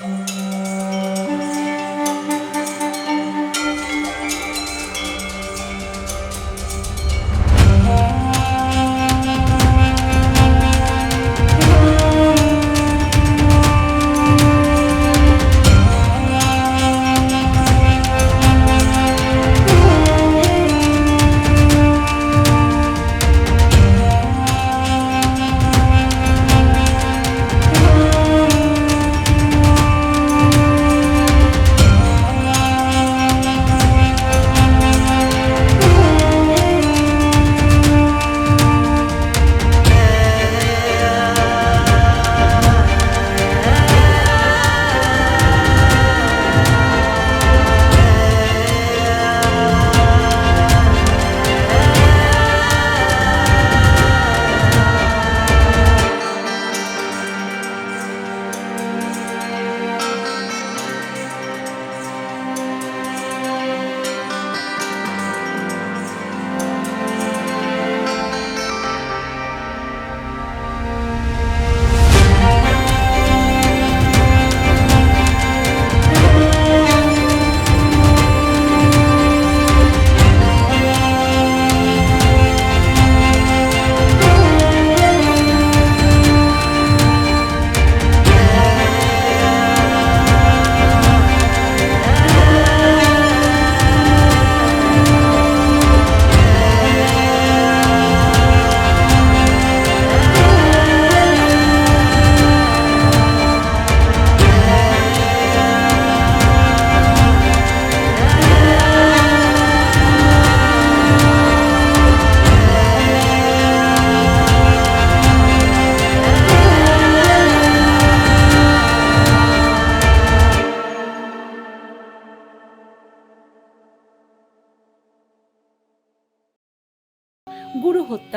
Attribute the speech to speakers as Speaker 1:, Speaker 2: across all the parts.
Speaker 1: Thank you.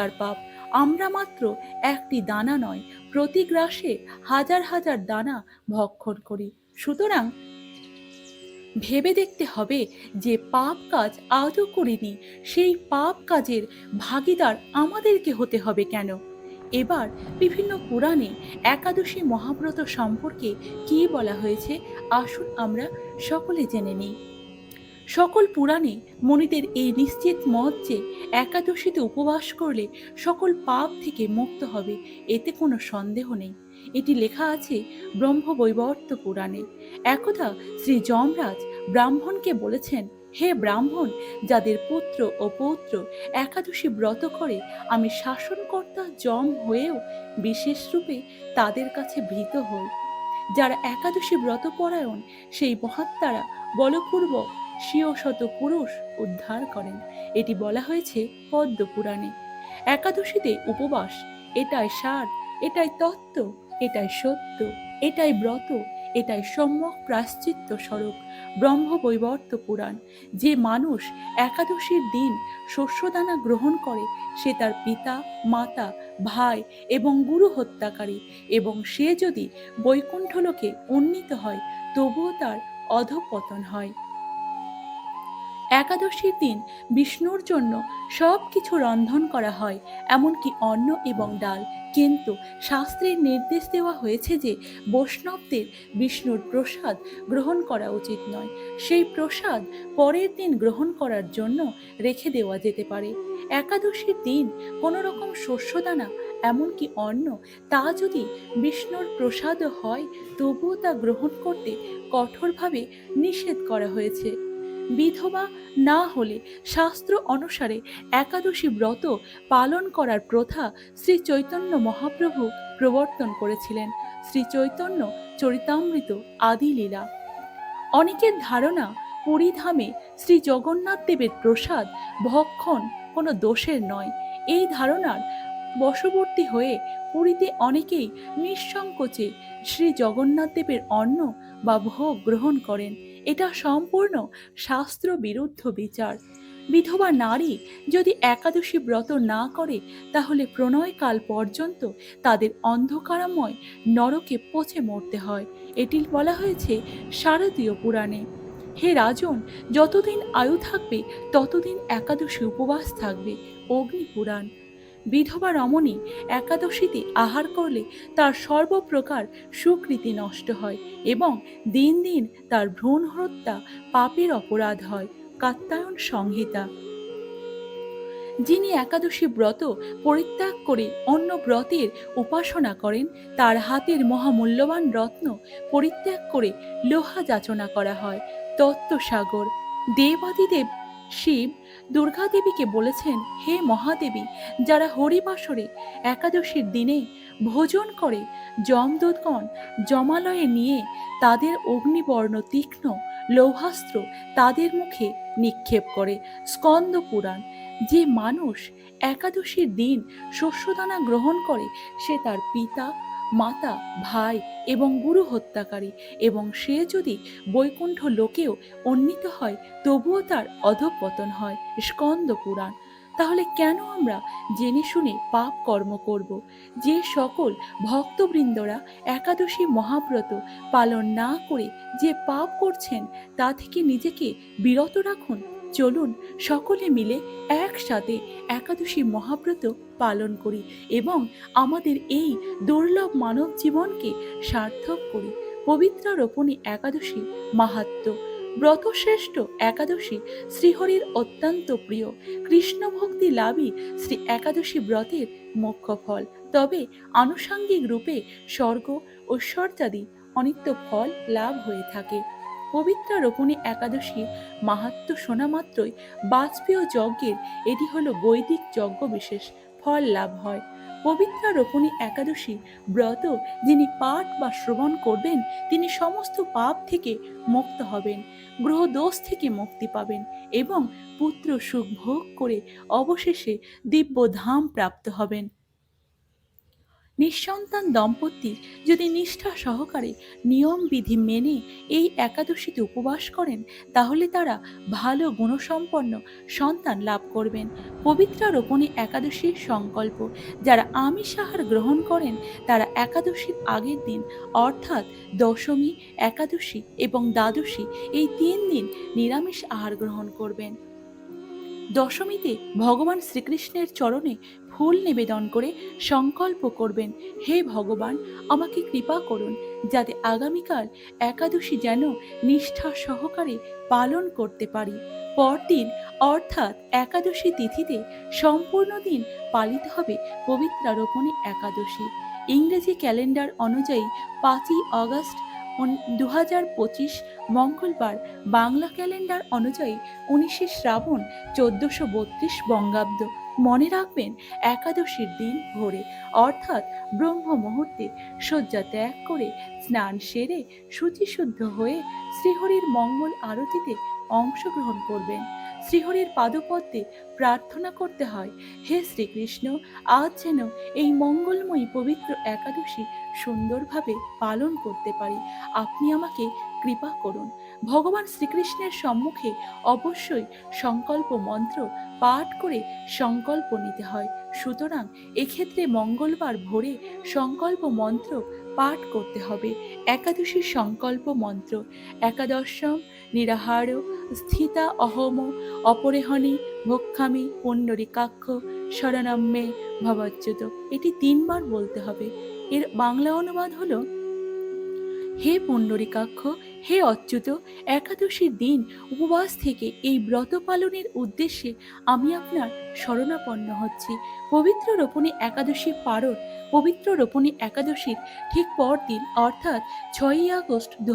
Speaker 1: তার পাপ আমরা মাত্র একটি দানা নয় প্রতি গ্রাসে হাজার হাজার দানা ভক্ষণ করি সুতরাং ভেবে দেখতে হবে যে পাপ কাজ আজও করিনি সেই পাপ কাজের ভাগিদার আমাদেরকে হতে হবে কেন এবার বিভিন্ন পুরাণে একাদশী মহাব্রত সম্পর্কে কী বলা হয়েছে আসুন আমরা সকলে জেনে নিই সকল পুরাণে মনিদের এই নিশ্চিত মত যে একাদশীতে উপবাস করলে সকল পাপ থেকে মুক্ত হবে এতে কোনো সন্দেহ নেই এটি লেখা আছে ব্রহ্ম বৈবর্ত পুরাণে একথা শ্রী যমরাজ ব্রাহ্মণকে বলেছেন হে ব্রাহ্মণ যাদের পুত্র ও পৌত্র একাদশী ব্রত করে আমি শাসনকর্তা জম হয়েও বিশেষ রূপে তাদের কাছে ভীত হই যারা একাদশী ব্রত পরায়ণ সেই মহাত্মারা বলপূর্বক স্বীয় শত পুরুষ উদ্ধার করেন এটি বলা হয়েছে পদ্ম পুরাণে একাদশীতে উপবাস এটাই সার এটাই তত্ত্ব এটাই সত্য এটাই ব্রত এটাই সম্যক প্রাশ্চিত্য স্বরূপ ব্রহ্মবৈবর্ত পুরাণ যে মানুষ একাদশীর দিন শস্যদানা গ্রহণ করে সে তার পিতা মাতা ভাই এবং গুরু হত্যাকারী এবং সে যদি বৈকুণ্ঠলোকে উন্নীত হয় তবুও তার অধপতন হয় একাদশীর দিন বিষ্ণুর জন্য সব কিছু রন্ধন করা হয় এমনকি অন্ন এবং ডাল কিন্তু শাস্ত্রের নির্দেশ দেওয়া হয়েছে যে বৈষ্ণবদের বিষ্ণুর প্রসাদ গ্রহণ করা উচিত নয় সেই প্রসাদ পরের দিন গ্রহণ করার জন্য রেখে দেওয়া যেতে পারে একাদশীর দিন কোনো রকম শস্যদানা এমনকি অন্ন তা যদি বিষ্ণুর প্রসাদ হয় তবুও তা গ্রহণ করতে কঠোরভাবে নিষেধ করা হয়েছে বিধবা না হলে শাস্ত্র অনুসারে একাদশী ব্রত পালন করার প্রথা শ্রী চৈতন্য মহাপ্রভু প্রবর্তন করেছিলেন শ্রী চৈতন্য চরিতামৃত লীলা অনেকের ধারণা পরিধামে শ্রী জগন্নাথ দেবের প্রসাদ ভক্ষণ কোনো দোষের নয় এই ধারণার বশবর্তী হয়ে পুরীতে অনেকেই নিঃসংকোচে শ্রী জগন্নাথ দেবের অন্ন বা ভোগ গ্রহণ করেন এটা সম্পূর্ণ শাস্ত্র বিরুদ্ধ বিচার বিধবা নারী যদি একাদশী ব্রত না করে তাহলে প্রণয়কাল পর্যন্ত তাদের অন্ধকারাময় নরকে পচে মরতে হয় এটি বলা হয়েছে শারদীয় পুরাণে হে রাজন যতদিন আয়ু থাকবে ততদিন একাদশী উপবাস থাকবে অগ্নি পুরাণ বিধবা রমণী একাদশীতে আহার করলে তার সর্বপ্রকার সুকৃতি নষ্ট হয় এবং দিন দিন তার ভ্রূণ হত্যা পাপের অপরাধ হয় কাত্তায়ন সংহিতা যিনি একাদশী ব্রত পরিত্যাগ করে অন্য ব্রতের উপাসনা করেন তার হাতের মহামূল্যবান রত্ন পরিত্যাগ করে লোহা যাচনা করা হয় তত্ত্বসাগর দেবাদিদেব শিব দুর্গা দেবীকে বলেছেন হে মহাদেবী যারা হরিবাসরে একাদশীর দিনে ভোজন করে যমদূতগণ জমালয়ে নিয়ে তাদের অগ্নিবর্ণ তীক্ষ্ণ লৌহাস্ত্র তাদের মুখে নিক্ষেপ করে স্কন্দ পুরাণ যে মানুষ একাদশীর দিন শস্যদানা গ্রহণ করে সে তার পিতা মাতা ভাই এবং গুরু হত্যাকারী এবং সে যদি বৈকুণ্ঠ লোকেও অন্নিত হয় তবুও তার অধঃপতন হয় স্কন্দ পুরাণ তাহলে কেন আমরা জেনে শুনে পাপ কর্ম করব যে সকল ভক্তবৃন্দরা একাদশী মহাব্রত পালন না করে যে পাপ করছেন তা থেকে নিজেকে বিরত রাখুন চলুন সকলে মিলে একসাথে একাদশী মহাব্রত পালন করি এবং আমাদের এই দুর্লভ মানব জীবনকে সার্থক করি পবিত্র রোপণী একাদশী মাহাত্ম ব্রতশ্রেষ্ঠ একাদশী শ্রীহরির অত্যন্ত প্রিয় কৃষ্ণ ভক্তি লাভই শ্রী একাদশী ব্রতের মুখ্য ফল তবে আনুষাঙ্গিক রূপে স্বর্গ ঐশ্বর্যাদি অনিত্য ফল লাভ হয়ে থাকে পবিত্রা রোপণী একাদশী মাহাত্ম শোনা মাত্রই বাজপেয় যজ্ঞের এটি হল বৈদিক যজ্ঞ বিশেষ ফল লাভ হয় পবিত্রা রোপণী একাদশী ব্রত যিনি পাঠ বা শ্রবণ করবেন তিনি সমস্ত পাপ থেকে মুক্ত হবেন গ্রহ দোষ থেকে মুক্তি পাবেন এবং পুত্র সুখ ভোগ করে অবশেষে দিব্য ধাম প্রাপ্ত হবেন নিঃসন্তান দম্পতি যদি নিষ্ঠা সহকারে নিয়মবিধি মেনে এই একাদশীতে উপবাস করেন তাহলে তারা ভালো গুণসম্পন্ন সন্তান লাভ করবেন পবিত্রা রোপণে একাদশীর সংকল্প যারা আমিষ আহার গ্রহণ করেন তারা একাদশীর আগের দিন অর্থাৎ দশমী একাদশী এবং দ্বাদশী এই তিন দিন নিরামিষ আহার গ্রহণ করবেন দশমীতে ভগবান শ্রীকৃষ্ণের চরণে ফুল নিবেদন করে সংকল্প করবেন হে ভগবান আমাকে কৃপা করুন যাতে আগামীকাল একাদশী যেন নিষ্ঠা সহকারে পালন করতে পারি পরদিন অর্থাৎ একাদশী তিথিতে সম্পূর্ণ দিন পালিত হবে পবিত্রারোপণী একাদশী ইংরেজি ক্যালেন্ডার অনুযায়ী পাঁচই অগস্ট দু হাজার পঁচিশ মঙ্গলবার বাংলা ক্যালেন্ডার অনুযায়ী উনিশে শ্রাবণ চোদ্দশো বত্রিশ বঙ্গাব্দ মনে রাখবেন একাদশীর দিন ভোরে অর্থাৎ ব্রহ্ম মুহূর্তে শয্যা ত্যাগ করে স্নান সেরে শুচিশুদ্ধ হয়ে শ্রীহরির মঙ্গল আরতিতে অংশগ্রহণ করবেন শ্রীহরির পাদপদ্মে প্রার্থনা করতে হয় হে শ্রীকৃষ্ণ আজ যেন এই মঙ্গলময়ী পবিত্র একাদশী সুন্দরভাবে পালন করতে পারি আপনি আমাকে কৃপা করুন ভগবান শ্রীকৃষ্ণের সম্মুখে অবশ্যই সংকল্প মন্ত্র পাঠ করে সংকল্প নিতে হয় সুতরাং এক্ষেত্রে মঙ্গলবার ভোরে সংকল্প মন্ত্র পাঠ করতে হবে একাদশী সংকল্প মন্ত্র একাদশম নিরাহার স্থিতা অহম অপরেহণি ভক্ষামী পুণ্ডরিকাক্ষ শরণাম্যে ভবাচ্যুত এটি তিনবার বলতে হবে এর বাংলা অনুবাদ হলো হে পণ্ডরিকাক্ষ হে অচ্যুত একাদশীর দিন উপবাস থেকে এই ব্রত পালনের উদ্দেশ্যে আমি আপনার শরণাপন্ন হচ্ছি পবিত্র রোপণী একাদশী পারণ পবিত্র রোপণী একাদশীর ঠিক পরদিন অর্থাৎ ছয়ই আগস্ট দু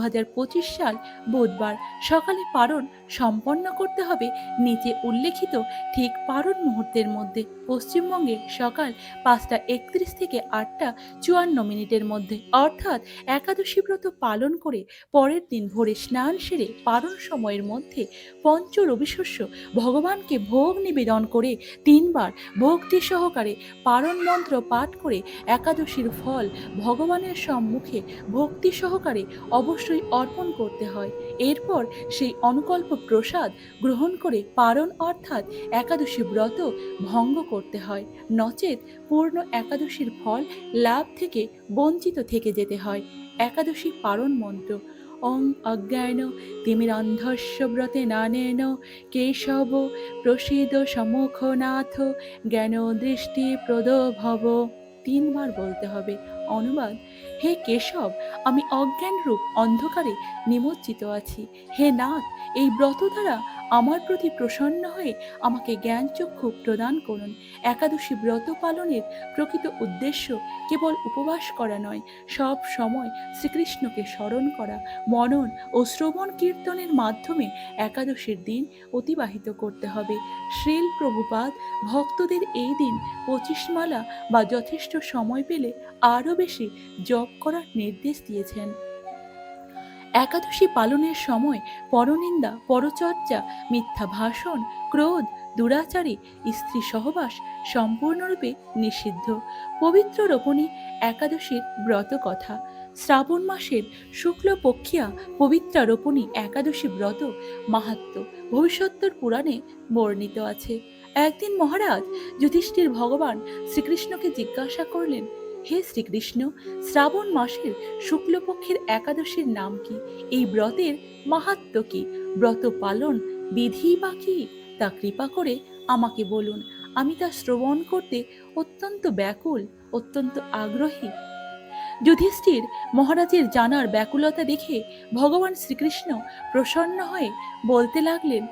Speaker 1: সাল বুধবার সকালে পারণ সম্পন্ন করতে হবে নিচে উল্লেখিত ঠিক পারণ মুহূর্তের মধ্যে পশ্চিমবঙ্গে সকাল পাঁচটা একত্রিশ থেকে আটটা চুয়ান্ন মিনিটের মধ্যে অর্থাৎ একাদশী ব্রত পালন করে পরের দিন দিন ভোরে স্নান সেরে পারণ সময়ের মধ্যে পঞ্চ রবিশস্য ভগবানকে ভোগ নিবেদন করে তিনবার ভক্তি সহকারে পারণ মন্ত্র পাঠ করে একাদশীর ফল ভগবানের সম্মুখে ভক্তি সহকারে অবশ্যই অর্পণ করতে হয় এরপর সেই অনুকল্প প্রসাদ গ্রহণ করে পারণ অর্থাৎ একাদশী ব্রত ভঙ্গ করতে হয় নচেত পূর্ণ একাদশীর ফল লাভ থেকে বঞ্চিত থেকে যেতে হয় একাদশী পারণ মন্ত্র ওং অজ্ঞান অন্ধস্য ব্রতে নানেন কেশব প্রসিদ সমুখনাথ জ্ঞান দৃষ্টি প্রদ ভব তিনবার বলতে হবে অনুবাদ হে কেশব আমি অজ্ঞানরূপ অন্ধকারে নিমজ্জিত আছি হে নাথ এই ব্রত দ্বারা আমার প্রতি প্রসন্ন হয়ে আমাকে জ্ঞানচক্ষু প্রদান করুন একাদশী ব্রত পালনের প্রকৃত উদ্দেশ্য কেবল উপবাস করা নয় সব সময় শ্রীকৃষ্ণকে স্মরণ করা মনন ও শ্রবণ কীর্তনের মাধ্যমে একাদশীর দিন অতিবাহিত করতে হবে শ্রীল প্রভুপাদ ভক্তদের এই দিন পঁচিশ মালা বা যথেষ্ট সময় পেলে আরও বেশি জপ করার নির্দেশ দিয়েছেন একাদশী পালনের সময় পরনিন্দা পরচর্চা মিথ্যা ভাষণ ক্রোধ দুরাচারী স্ত্রী সহবাস সম্পূর্ণরূপে নিষিদ্ধ পবিত্র রোপণী একাদশীর ব্রত কথা শ্রাবণ মাসের শুক্লপক্ষিয়া পবিত্রা রোপণী একাদশী ব্রত মাহাত্ম ভবিষ্যত্তর পুরাণে বর্ণিত আছে একদিন মহারাজ যুধিষ্ঠির ভগবান শ্রীকৃষ্ণকে জিজ্ঞাসা করলেন হে শ্রীকৃষ্ণ শ্রাবণ মাসের শুক্লপক্ষের একাদশীর নাম কি এই ব্রতের মাহাত্ম কি ব্রত পালন বিধি বা কি তা কৃপা করে আমাকে বলুন আমি তা শ্রবণ করতে অত্যন্ত ব্যাকুল অত্যন্ত আগ্রহী যুধিষ্ঠির মহারাজের জানার ব্যাকুলতা দেখে ভগবান শ্রীকৃষ্ণ প্রসন্ন হয়ে বলতে লাগলেন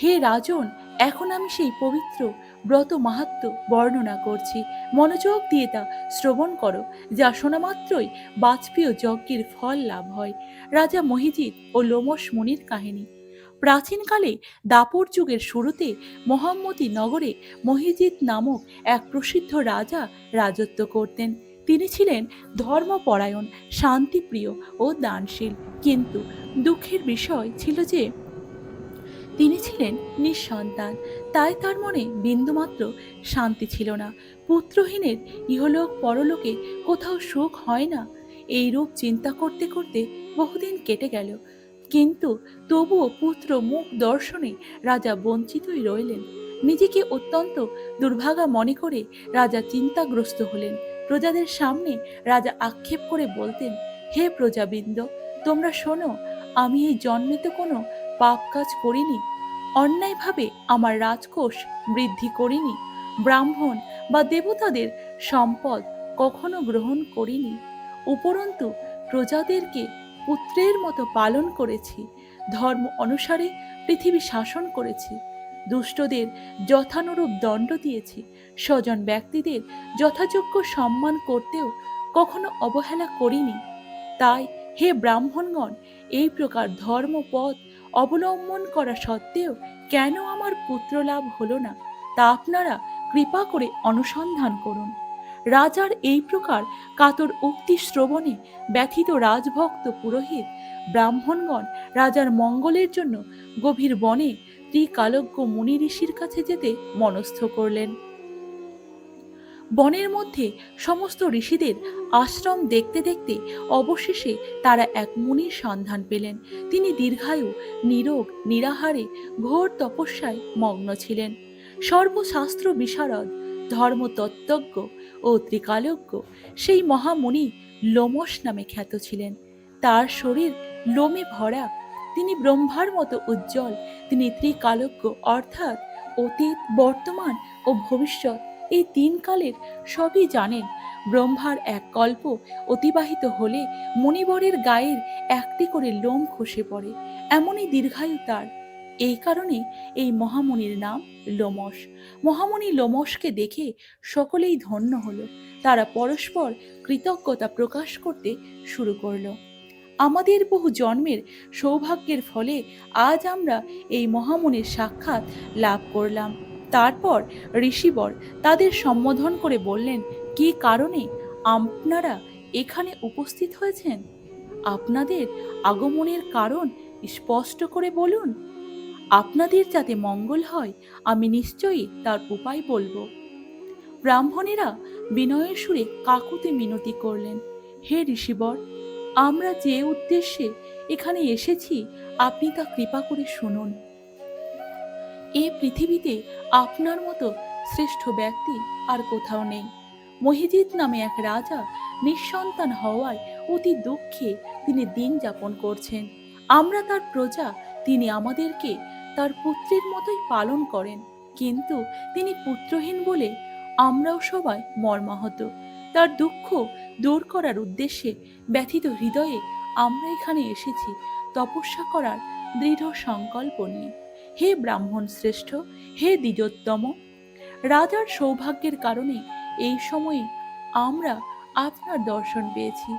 Speaker 1: হে রাজন এখন আমি সেই পবিত্র ব্রত মাহাত্ম বর্ণনা করছি মনোযোগ দিয়ে তা শ্রবণ করো যা শোনা মাত্রই বাজপেয় যজ্ঞের ফল লাভ হয় রাজা মহিজিৎ ও লোমস মনির কাহিনী প্রাচীনকালে দাপর যুগের শুরুতে মহাম্মতি নগরে মহিজিৎ নামক এক প্রসিদ্ধ রাজা রাজত্ব করতেন তিনি ছিলেন ধর্মপরায়ণ শান্তিপ্রিয় ও দানশীল কিন্তু দুঃখের বিষয় ছিল যে তিনি ছিলেন নিঃসন্তান তাই তার মনে বিন্দুমাত্র শান্তি ছিল না পুত্রহীনের ইহলোক পরলোকে কোথাও সুখ হয় না এই রূপ চিন্তা করতে করতে বহুদিন কেটে গেল কিন্তু তবুও পুত্র মুখ দর্শনে রাজা বঞ্চিতই রইলেন নিজেকে অত্যন্ত দুর্ভাগা মনে করে রাজা চিন্তাগ্রস্ত হলেন প্রজাদের সামনে রাজা আক্ষেপ করে বলতেন হে প্রজাবৃন্দ তোমরা শোনো আমি এই জন্মিত কোনো পাপ কাজ করিনি অন্যায়ভাবে আমার রাজকোষ বৃদ্ধি করিনি ব্রাহ্মণ বা দেবতাদের সম্পদ কখনো গ্রহণ করিনি উপরন্তু প্রজাদেরকে পুত্রের মতো পালন করেছি ধর্ম অনুসারে পৃথিবী শাসন করেছি দুষ্টদের যথানুরূপ দণ্ড দিয়েছি স্বজন ব্যক্তিদের যথাযোগ্য সম্মান করতেও কখনো অবহেলা করিনি তাই হে ব্রাহ্মণগণ এই প্রকার ধর্মপথ অবলম্বন করা সত্ত্বেও কেন আমার পুত্র লাভ হলো না তা আপনারা কৃপা করে অনুসন্ধান করুন রাজার এই প্রকার কাতর উক্তি শ্রবণে ব্যথিত রাজভক্ত পুরোহিত ব্রাহ্মণগণ রাজার মঙ্গলের জন্য গভীর বনে ত্রিকালজ্ঞ মুনি ঋষির কাছে যেতে মনস্থ করলেন বনের মধ্যে সমস্ত ঋষিদের আশ্রম দেখতে দেখতে অবশেষে তারা এক মুনির সন্ধান পেলেন তিনি দীর্ঘায়ু নিরোগ নিরাহারে ঘোর তপস্যায় মগ্ন ছিলেন সর্বশাস্ত্র বিশারদ ধর্মতত্ত্বজ্ঞ ও ত্রিকালজ্ঞ সেই মহামুনি লোমস নামে খ্যাত ছিলেন তার শরীর লোমে ভরা তিনি ব্রহ্মার মতো উজ্জ্বল তিনি ত্রিকালজ্ঞ অর্থাৎ অতীত বর্তমান ও ভবিষ্যৎ এই তিন কালের সবই জানেন ব্রহ্মার এক কল্প অতিবাহিত হলে মণিবরের গায়ের একটি করে লোম খসে পড়ে এমনই দীর্ঘায়ু তার এই কারণে এই মহামণির নাম লোমস মহামণি লোমসকে দেখে সকলেই ধন্য হলো তারা পরস্পর কৃতজ্ঞতা প্রকাশ করতে শুরু করলো আমাদের বহু জন্মের সৌভাগ্যের ফলে আজ আমরা এই মহামনির সাক্ষাৎ লাভ করলাম তারপর ঋষিবর তাদের সম্বোধন করে বললেন কি কারণে আপনারা এখানে উপস্থিত হয়েছেন আপনাদের আগমনের কারণ স্পষ্ট করে বলুন আপনাদের যাতে মঙ্গল হয় আমি নিশ্চয়ই তার উপায় বলবো ব্রাহ্মণেরা বিনয়ের সুরে কাকুতে মিনতি করলেন হে ঋষিবর আমরা যে উদ্দেশ্যে এখানে এসেছি আপনি তা কৃপা করে শুনুন এ পৃথিবীতে আপনার মতো শ্রেষ্ঠ ব্যক্তি আর কোথাও নেই মহিজিৎ নামে এক রাজা নিঃসন্তান হওয়ায় অতি দুঃখে তিনি দিন যাপন করছেন আমরা তার প্রজা তিনি আমাদেরকে তার পুত্রের মতোই পালন করেন কিন্তু তিনি পুত্রহীন বলে আমরাও সবাই মর্মাহত তার দুঃখ দূর করার উদ্দেশ্যে ব্যথিত হৃদয়ে আমরা এখানে এসেছি তপস্যা করার দৃঢ় সংকল্প নিয়ে হে ব্রাহ্মণ শ্রেষ্ঠ হে দ্বিজোত্তম রাজার সৌভাগ্যের কারণে এই সময়ে আমরা আপনার দর্শন পেয়েছি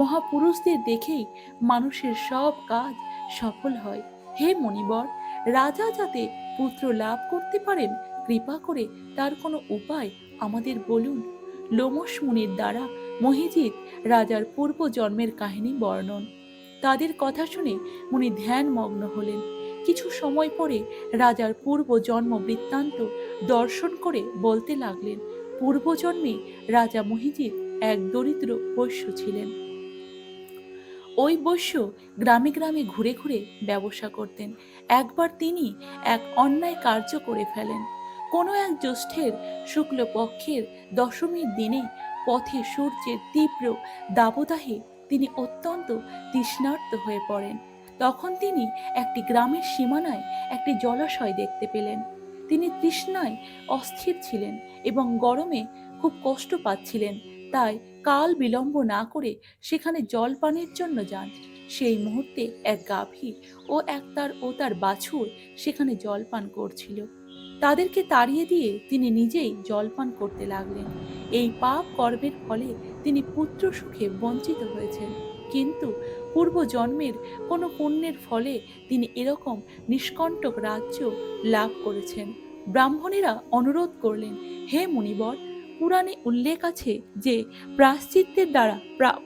Speaker 1: মহাপুরুষদের দেখেই মানুষের সব কাজ সফল হয় হে মণিবর রাজা যাতে পুত্র লাভ করতে পারেন কৃপা করে তার কোনো উপায় আমাদের বলুন লোমস মুনির দ্বারা মহিজিৎ রাজার পূর্ব জন্মের কাহিনী বর্ণন তাদের কথা শুনে মুনি ধ্যানমগ্ন হলেন কিছু সময় পরে রাজার পূর্ব জন্ম বৃত্তান্ত দর্শন করে বলতে লাগলেন পূর্বজন্মে রাজা মহিজিৎ এক দরিদ্র বৈশ্য ছিলেন ওই বৈশ্য গ্রামে গ্রামে ঘুরে ঘুরে ব্যবসা করতেন একবার তিনি এক অন্যায় কার্য করে ফেলেন কোনো এক জ্যৈষ্ঠের শুক্লপক্ষের দশমীর দিনে পথে সূর্যের তীব্র দাবদাহে তিনি অত্যন্ত তৃষ্ণার্ত হয়ে পড়েন তখন তিনি একটি গ্রামের সীমানায় একটি জলাশয় দেখতে পেলেন তিনি তৃষ্ণায় অস্থির ছিলেন এবং গরমে খুব কষ্ট পাচ্ছিলেন তাই কাল বিলম্ব না করে সেখানে জল পানের জন্য যান সেই মুহূর্তে এক গাভী ও এক তার ও তার বাছুর সেখানে জল পান করছিল তাদেরকে তাড়িয়ে দিয়ে তিনি নিজেই জল পান করতে লাগলেন এই পাপ কর্মের ফলে তিনি পুত্র সুখে বঞ্চিত হয়েছেন কিন্তু পূর্ব জন্মের কোনো পুণ্যের ফলে তিনি এরকম নিষ্কণ্টক রাজ্য লাভ করেছেন ব্রাহ্মণেরা অনুরোধ করলেন হে মুনিবর পুরাণে উল্লেখ আছে যে প্রাশ্চিত্যের দ্বারা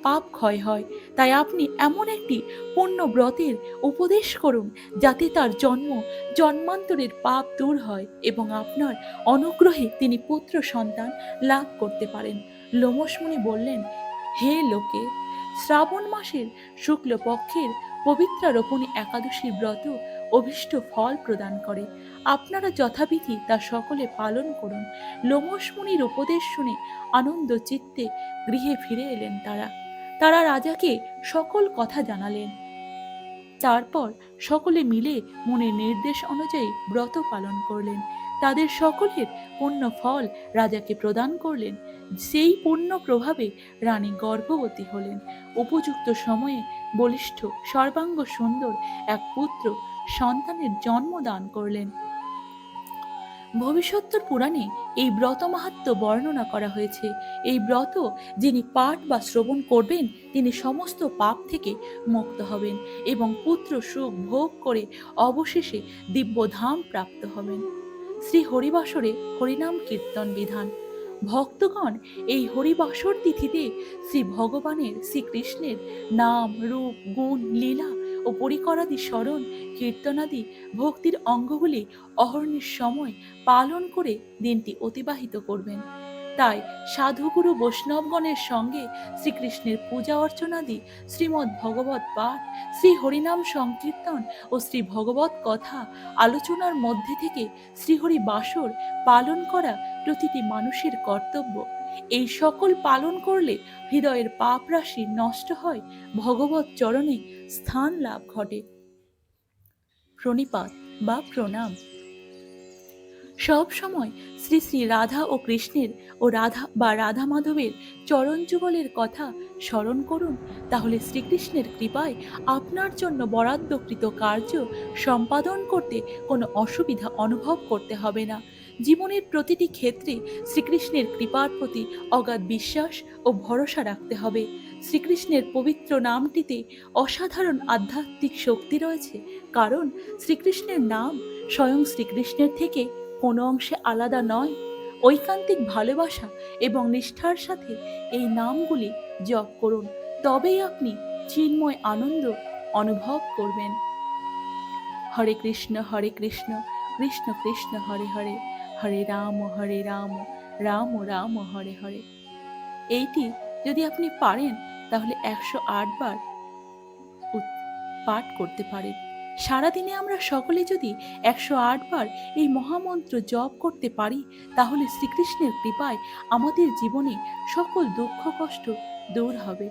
Speaker 1: পাপ ক্ষয় হয় তাই আপনি এমন একটি পূর্ণ ব্রতের উপদেশ করুন যাতে তার জন্ম জন্মান্তরের পাপ দূর হয় এবং আপনার অনুগ্রহে তিনি পুত্র সন্তান লাভ করতে পারেন লোমসমণি বললেন হে লোকে শ্রাবণ মাসের শুক্লপক্ষের পবিত্র রোপণী একাদশীর ব্রত অভিষ্ট ফল প্রদান করে আপনারা যথাবিধি তা সকলে পালন করুন লোমসমণির উপদেশ শুনে আনন্দ চিত্তে গৃহে ফিরে এলেন তারা তারা রাজাকে সকল কথা জানালেন তারপর সকলে মিলে মনের নির্দেশ অনুযায়ী ব্রত পালন করলেন তাদের সকলের পূর্ণ ফল রাজাকে প্রদান করলেন সেই পূর্ণ প্রভাবে রানী গর্ভবতী হলেন উপযুক্ত সময়ে বলিষ্ঠ সর্বাঙ্গ সুন্দর এক পুত্র সন্তানের জন্ম দান করলেন ভবিষ্যত্তর পুরাণে এই ব্রত মাহাত্ম বর্ণনা করা হয়েছে এই ব্রত যিনি পাঠ বা শ্রবণ করবেন তিনি সমস্ত পাপ থেকে মুক্ত হবেন এবং পুত্র সুখ ভোগ করে অবশেষে দিব্যধাম প্রাপ্ত হবেন শ্রী হরিবাসরে হরিনাম কীর্তন বিধান ভক্তগণ এই হরিবাসর তিথিতে শ্রী ভগবানের শ্রীকৃষ্ণের নাম রূপ গুণ লীলা ও পরিকরাদি স্মরণ কীর্তনাদি ভক্তির অঙ্গগুলি অহর্নির সময় পালন করে দিনটি অতিবাহিত করবেন তাই সাধুগুরু বৈষ্ণবগণের সঙ্গে শ্রীকৃষ্ণের পূজা অর্চনাদি শ্রীমদ্ ভগবত পাঠ শ্রী হরিনাম সংকীর্তন ও শ্রী ভগবত কথা আলোচনার মধ্যে থেকে শ্রীহরি বাসর পালন করা প্রতিটি মানুষের কর্তব্য এই সকল পালন করলে হৃদয়ের পাপ রাশি নষ্ট হয় ভগবত চরণে স্থান লাভ ঘটে প্রণিপাত বা প্রণাম সব সময় শ্রী শ্রী রাধা ও কৃষ্ণের ও রাধা বা রাধা মাধবের চরণ যুগলের কথা স্মরণ করুন তাহলে শ্রীকৃষ্ণের কৃপায় আপনার জন্য বরাদ্দকৃত কার্য সম্পাদন করতে কোনো অসুবিধা অনুভব করতে হবে না জীবনের প্রতিটি ক্ষেত্রে শ্রীকৃষ্ণের কৃপার প্রতি অগাধ বিশ্বাস ও ভরসা রাখতে হবে শ্রীকৃষ্ণের পবিত্র নামটিতে অসাধারণ আধ্যাত্মিক শক্তি রয়েছে কারণ শ্রীকৃষ্ণের নাম স্বয়ং শ্রীকৃষ্ণের থেকে কোনো অংশে আলাদা নয় ঐকান্তিক ভালোবাসা এবং নিষ্ঠার সাথে এই নামগুলি জপ করুন তবেই আপনি চিন্ময় আনন্দ অনুভব করবেন হরে কৃষ্ণ হরে কৃষ্ণ কৃষ্ণ কৃষ্ণ হরে হরে হরে রাম হরে রাম রাম রাম হরে হরে এইটি যদি আপনি পারেন তাহলে একশো বার পাঠ করতে পারেন সারাদিনে আমরা সকলে যদি একশো বার এই মহামন্ত্র জপ করতে পারি তাহলে শ্রীকৃষ্ণের কৃপায় আমাদের জীবনে সকল দুঃখ কষ্ট দূর হবে